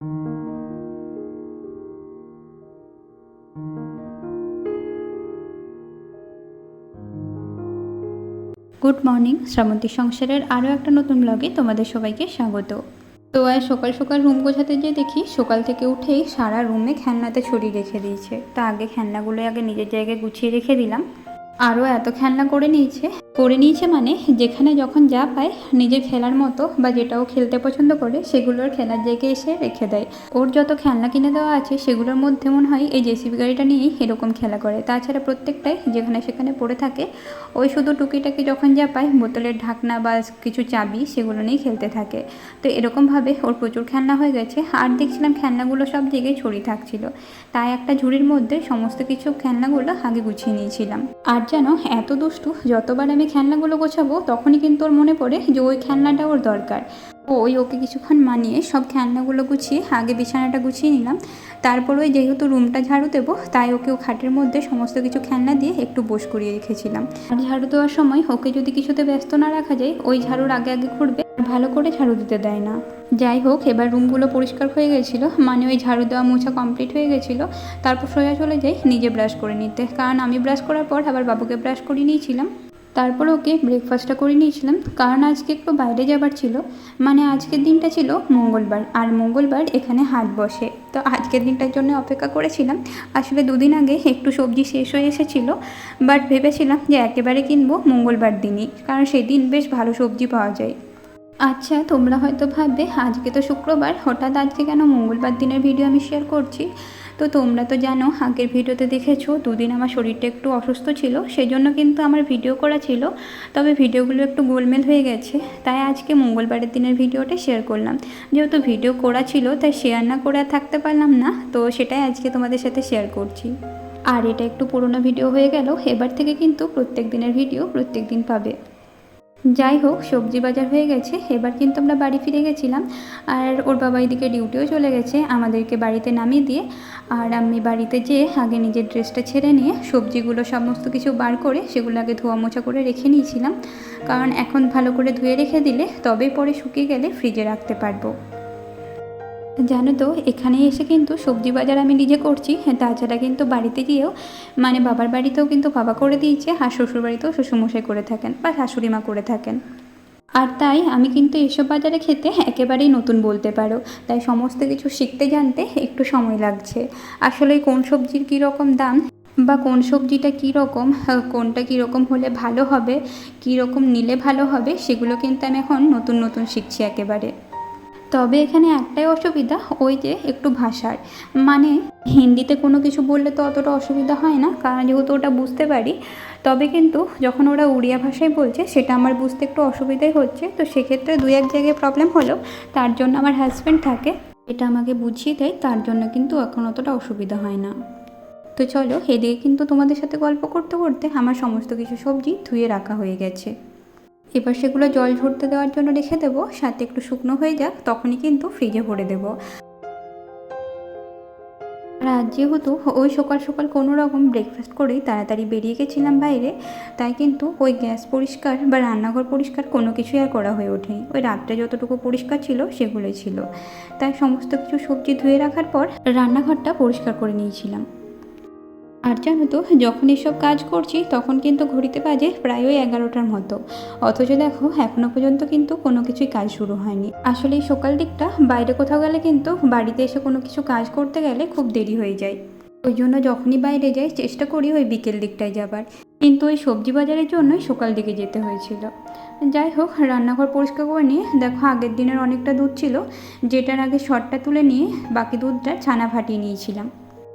Good morning Srabanti সংসারের আরও একটা নতুন ব্লগে তোমাদের সবাইকে স্বাগত। তো আর সকাল সকাল রুম গোছাতে যেয়ে দেখি সকাল থেকে উঠেই সারা রুমে খেলনাতে ছড়িয়ে রেখে দিয়েছে। তা আগে খেলনাগুলো আগে নিজের জায়গায় গুছিয়ে রেখে দিলাম। আরও এত খেলনা করে নিয়েছে। করে নিয়েছে মানে যেখানে যখন যা পায় নিজে খেলার মতো বা যেটাও খেলতে পছন্দ করে সেগুলোর খেলার জায়গায় এসে রেখে দেয়। ওর যত খেলনা কিনে দেওয়া আছে সেগুলোর মধ্যে মনে হয় এই জেসিবি গাড়িটা নিয়েই এরকম খেলা করে। তাছাড়া প্রত্যেকটাই যেখানে সেখানে পড়ে থাকে, ওই শুধু টুকিটাকি যখন যা পায় বোতলের ঢাকনা বা কিছু চাবি সেগুলো নিয়েই খেলতে থাকে। তো এরকমভাবে ওর প্রচুর খেলনা হয়ে গেছে আর দেখছিলাম খেলনাগুলো সব জায়গায় ছড়িয়ে থাকছিল। তাই একটা ঝুড়ির মধ্যে সমস্ত কিছু খেলনাগুলো আগে গুছিয়ে নিয়েছিলাম। আর যেন এত দুষ্টু যতবার আমি খেলনাগুলো গোছাবো, তখনই কিন্তু ওর মনে পড়ে যে ওই খেলনাটা ওর দরকার। ও ওই ওকে কিছুক্ষণ মানিয়ে সব খেলনাগুলো গুছিয়ে আগে বিছানাটা গুছিয়ে নিলাম। তারপর ওই যেহেতু রুমটা ঝাড়ু দেবো, তাই ওকে ও খাটের মধ্যে সমস্ত কিছু খেলনা দিয়ে একটু বস করিয়ে রেখেছিলাম। আর ঝাড়ু দেওয়ার সময় ওকে যদি কিছুতে ব্যস্ত না রাখা যায়, ওই ঝাড়ুর আগে আগে ঘুরবে ভালো করে ঝাড়ু দিতে দেয় না। যাই হোক, এবার রুমগুলো পরিষ্কার হয়ে গেছিল মানে ওই ঝাড়ু দেওয়া মোছা কমপ্লিট হয়ে গেছিল। তারপর সোজা চলে যাই, নিজে ব্রাশ করে নিতে। কারণ আমি ব্রাশ করার পর আবার বাবুকে ব্রাশ করিয়ে নিয়েছিলাম তারপর ওকে ব্রেকফাস্টটা করে নিয়েছিলাম। কারণ আজকে একটু বাইরে যাবার ছিল। মানে আজকের দিনটা ছিল মঙ্গলবার। আর মঙ্গলবার এখানে হাট বসে। তো আজকের দিনটার জন্য অপেক্ষা করেছিলাম। আসলে দুদিন আগে একটু সবজি শেষ হয়ে এসেছিল। বাট ভেবেছিলাম যে একেবারে কিনবো মঙ্গলবার দিনই। কারণ সেদিন বেশ ভালো সবজি পাওয়া যায়। আচ্ছা তোমরা হয়তো ভাববে, আজকে তো শুক্রবার। হঠাৎ আজকে কেন মঙ্গলবার দিনের ভিডিও আমি শেয়ার করছি? তো তোমরা তো জানো, আগের ভিডিওতে দেখেছ, দুদিন আমার শরীরটা একটু অসুস্থ ছিল সেই জন্য কিন্তু আমার ভিডিও করা ছিল, তবে ভিডিওগুলো একটু গোলমেল হয়ে গেছে, তাই আজকে মঙ্গলবারের দিনের ভিডিওটা শেয়ার করলাম। যেহেতু ভিডিও করা ছিল, তাই শেয়ার না করে থাকতে পারলাম না, তো সেটাই আজকে তোমাদের সাথে শেয়ার করছি। আর এটা একটু পুরোনো ভিডিও হয়ে গেল, এবার থেকে কিন্তু প্রত্যেক দিনের ভিডিও প্রত্যেক দিন পাবে। যাই হোক, সবজি বাজার হয়ে গেছে। এবার কিন্তু আমরা বাড়ি ফিরে গেছিলাম। আর ওর বাবা এদিকে ডিউটিও চলে গেছে আমাদেরকে বাড়িতে নামিয়ে দিয়ে। আর আমি বাড়িতে যেয়ে আগে নিজের ড্রেসটা ছেড়ে নিয়ে সবজিগুলো সমস্ত কিছু বার করে সেগুলো আগে ধোয়া মোছা করে রেখে নিয়েছিলাম। কারণ এখন ভালো করে ধুয়ে রেখে দিলে তবে পরে শুকিয়ে গেলে ফ্রিজে রাখতে পারব। জানো তো এখানে এসে কিন্তু সবজি বাজার আমি নিজে করছি হ্যাঁ, তাছাড়া কিন্তু বাড়িতে গিয়েও মানে বাবার বাড়িতেও কিন্তু বাবা করে দিয়েছে আর শ্বশুর বাড়িতেও শ্বশুরমশাই করে থাকেন বা শাশুড়ি মা করে থাকেন। আর তাই আমি কিন্তু এসব বাজারে খেতে একেবারেই নতুন বলতে পারো। তাই সমস্ত কিছু শিখতে জানতে একটু সময় লাগছে। আসলে কোন সবজির কী রকম দাম বা কোন সবজিটা কী রকম কোনটা কী রকম হলে ভালো হবে কী রকম নিলে ভালো হবে সেগুলো কিন্তু আমি এখন নতুন নতুন শিখছি একেবারে। তবে এখানে একটাই অসুবিধা, ওই যে একটু ভাষার। মানে হিন্দিতে কোনো কিছু বললে তো অতটা অসুবিধা হয় না, কারণ যেহেতু ওটা বুঝতে পারি, তবে কিন্তু যখন ওরা উড়িয়া ভাষায় বলছে, সেটা আমার বুঝতে একটু অসুবিধাই হচ্ছে। তো সেক্ষেত্রে দুই এক জায়গায় প্রবলেম হলো, তার জন্য আমার হাজব্যান্ড থাকে, এটা আমাকে বুঝিয়ে দেয়, তার জন্য কিন্তু এখন অতটা অসুবিধা হয় না। তো চলো, এদিকে কিন্তু তোমাদের সাথে গল্প করতে করতে আমার সমস্ত কিছু সবজি ধুয়ে রাখা হয়ে গেছে। এবার সেগুলো জল ঝরতে দেওয়ার জন্য রেখে দেবো। সাথে একটু শুকনো হয়ে যাক, তখনই কিন্তু ফ্রিজে ভরে দেবো। আর যেহেতু ওই সকাল সকাল কোনো রকম ব্রেকফাস্ট করেই তাড়াতাড়ি বেরিয়ে গেছিলাম বাইরে, তাই কিন্তু ওই গ্যাস পরিষ্কার বা রান্নাঘর পরিষ্কার কোনো কিছুই আর করা হয়ে ওঠেনি। ওই রাত্রে যতটুকু পরিষ্কার ছিল সেগুলোই ছিল। তাই সমস্ত কিছু সবজি ধুয়ে রাখার পর রান্নাঘরটা পরিষ্কার করে নিয়েছিলাম। আর জানো তো, যখন এসব কাজ করছি, তখন কিন্তু ঘড়িতে বাজে প্রায় ওই এগারোটার মতো। অথচ দেখো এখনও পর্যন্ত কিন্তু কোনো কিছুই কাজ শুরু হয়নি। আসলে এই সকাল দিকটা বাইরে কোথাও গেলে কিন্তু বাড়িতে এসে কোনো কিছু কাজ করতে গেলে খুব দেরি হয়ে যায়। ওই জন্য যখনই বাইরে যাই, চেষ্টা করি ওই বিকেল দিকটায় যাবার। কিন্তু ওই সবজি বাজারের জন্যই সকাল দিকে যেতে হয়েছিল। যাই হোক, রান্নাঘর পরিষ্কার করে নিয়ে, দেখো আগের দিনের অনেকটা দুধ ছিল, যেটার আগে শটটা তুলে নিয়ে বাকি দুধটা ছানা ফাটিয়ে নিয়েছিলাম।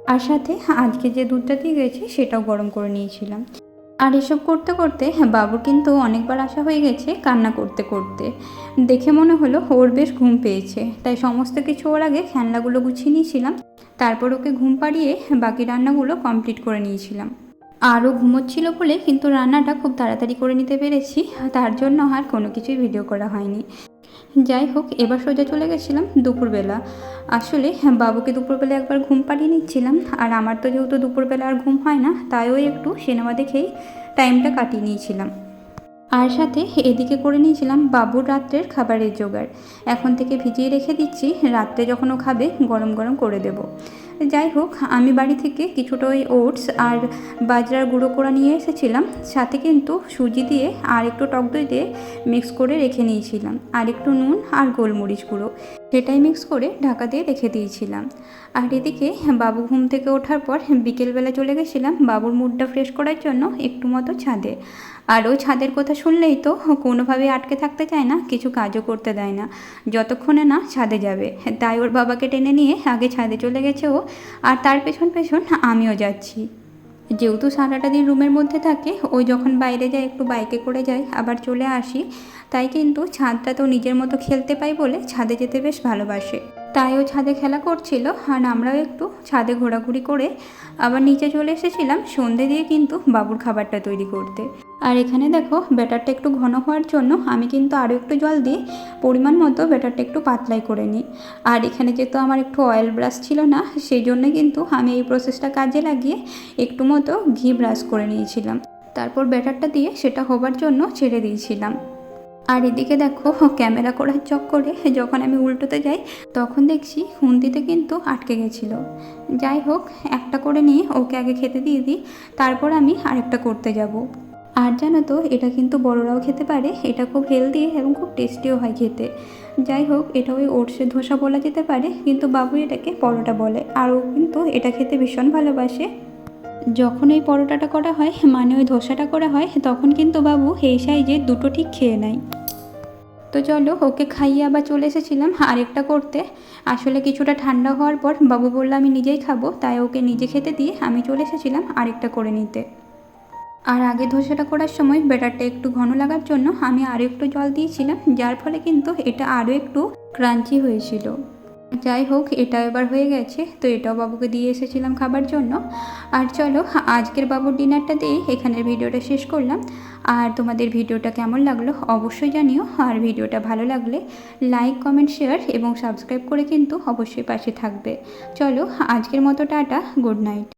আর সাথে আজকে যে দুধটা দিয়ে গেছে সেটাও গরম করে নিয়েছিলাম। আর এসব করতে করতে হ্যাঁ বাবুর কিন্তু অনেকবার আসা হয়ে গেছে কান্না করতে করতে। দেখে মনে হলো ওর বেশ ঘুম পেয়েছে। তাই সমস্ত কিছু ওর আগে খেলনাগুলো গুছিয়ে নিয়েছিলাম। তারপর ওকে ঘুম পাড়িয়ে বাকি রান্নাগুলো কমপ্লিট করে নিয়েছিলাম। আরও ঘুমোচ্ছিল বলে কিন্তু রান্নাটা খুব তাড়াতাড়ি করে নিতে পেরেছি। তার জন্য আর কোনো কিছুই ভিডিও করা হয়নি। যাই হোক, এবার সোজা চলে গেছিলাম দুপুরবেলা। আসলে হ্যাঁ বাবুকে দুপুরবেলা একবার ঘুম পাড়িয়ে নিচ্ছিলাম। আর আমার তো যেহেতু দুপুরবেলা আর ঘুম হয় না, তাইও একটু সিনেমা দেখেই টাইমটা কাটিয়ে নিয়েছিলাম। আর সাথে এদিকে করে নিয়েছিলাম বাবুর রাত্রের খাবারের জোগাড়। এখন থেকে ভিজিয়ে রেখে দিচ্ছি, রাত্রে যখন ও খাবে গরম গরম করে দেব। যাই হোক, আমি বাড়ি থেকে কিছুটা ওই ওটস আর বাজরার গুঁড়ো করা নিয়ে এসেছিলাম। সাথে কিন্তু সুজি দিয়ে আর একটু টক দই দিয়ে মিক্স করে রেখে নিয়েছিলাম। আর একটু নুন আর গোলমরিচ গুঁড়ো। সেটাই মিক্স করে ঢাকা দিয়ে রেখে দিয়েছিলাম। আর এদিকে বাবু ঘুম থেকে ওঠার পর বিকেলবেলা চলে গেছিলাম বাবুর মুডটা ফ্রেশ করার জন্য একটু মতো ছাদে। আর ও ছাদের কথা শুনলেই তো কোনোভাবেই আটকে থাকতে চায় না, কিছু কাজও করতে দেয় না। যতক্ষণে না ছাদে যাবে। তাই ওর বাবাকে টেনে নিয়ে আগে ছাদে চলে গেছে ও। আর তার পেছন পেছন আমিও যাচ্ছি। যেহেতু সারাটা দিন রুমের মধ্যে থাকে, ওই যখন বাইরে যায় একটু বাইকে করে যায় আবার চলে আসি, তাই কিন্তু ছাদটা তো নিজের মতো খেলতে পাই বলে ছাদে যেতে বেশ ভালোবাসে। তাই ও ছাদে খেলা করছিল, আর আমরাও একটু ছাদে ঘোরাঘুরি করে আবার নিচে চলে এসেছিলাম, সন্ধে দিয়ে কিন্তু বাবুর খাবারটা তৈরি করতে। আর এখানে দেখো, ব্যাটারটা একটু ঘন হওয়ার জন্য আমি কিন্তু আরও একটু জল দিয়ে পরিমাণ মতো ব্যাটারটা একটু পাতলাই করে নিই। আর এখানে যেহেতু আমার একটু অয়েল ব্রাশ ছিল না, সেই জন্য কিন্তু আমি এই প্রসেসটা কাজে লাগিয়ে একটু মতো ঘি ব্রাশ করে নিয়েছিলাম। তারপর ব্যাটারটা দিয়ে সেটা হবার জন্য ছেড়ে দিয়েছিলাম। আর এদিকে দেখো, ক্যামেরা করার চক্করে যখন আমি উল্টোতে যাই, তখন দেখছি খুন্তিতে কিন্তু আটকে গেছিল। যাই হোক, একটা করে নিয়ে ওকে আগে খেতে দিয়ে দিই, তারপর আমি আরেকটা করতে যাব। আর জানো তো, এটা কিন্তু বড়রাও খেতে পারে, এটা খুব হেলদি এবং খুব টেস্টিও হয় খেতে। যাই হোক, এটা ওই ওটসের ধোসা বলা যেতে পারে, কিন্তু বাবু এটাকে পরোটা বলে। আর ও কিন্তু এটা খেতে ভীষণ ভালোবাসে। যখন এই পরোটাটা করা হয় মানে ওই ধোসাটা করা হয়, তখন কিন্তু বাবু এই সাইজে দুটো ঠিক খেয়ে নেয়। তো চলো, ওকে খাইয়ে আবার চলে এসেছিলাম আরেকটা করতে। আসলে কিছুটা ঠান্ডা হওয়ার পর বাবু বলল, আমি নিজেই খাব। তাই ওকে নিজে খেতে দিয়ে আমি চলে এসেছিলাম আরেকটা করে নিতে। আর আগে ধোসাটা করার সময় ব্যাটারটা একটু ঘন লাগার জন্য আমি আরও একটু জল দিয়েছিলাম, যার ফলে কিন্তু এটা আরও একটু ক্রাঞ্চি হয়েছিল। যাই হোক, এটা এবার হয়ে গেছে, তো এটাও বাবুকে দিয়ে এসেছিলাম খাবার জন্য। আর চলো, আজকের বাবুর ডিনারটা দিয়েই এখানের ভিডিওটা শেষ করলাম। আর তোমাদের ভিডিওটা কেমন লাগল অবশ্যই জানিও, আর ভিডিওটা ভালো লাগলে লাইক, কমেন্ট, শেয়ার এবং সাবস্ক্রাইব করে কিন্তু অবশ্যই পাশে থাকবে। চলো, আজকের মতো টাটা, গুড নাইট।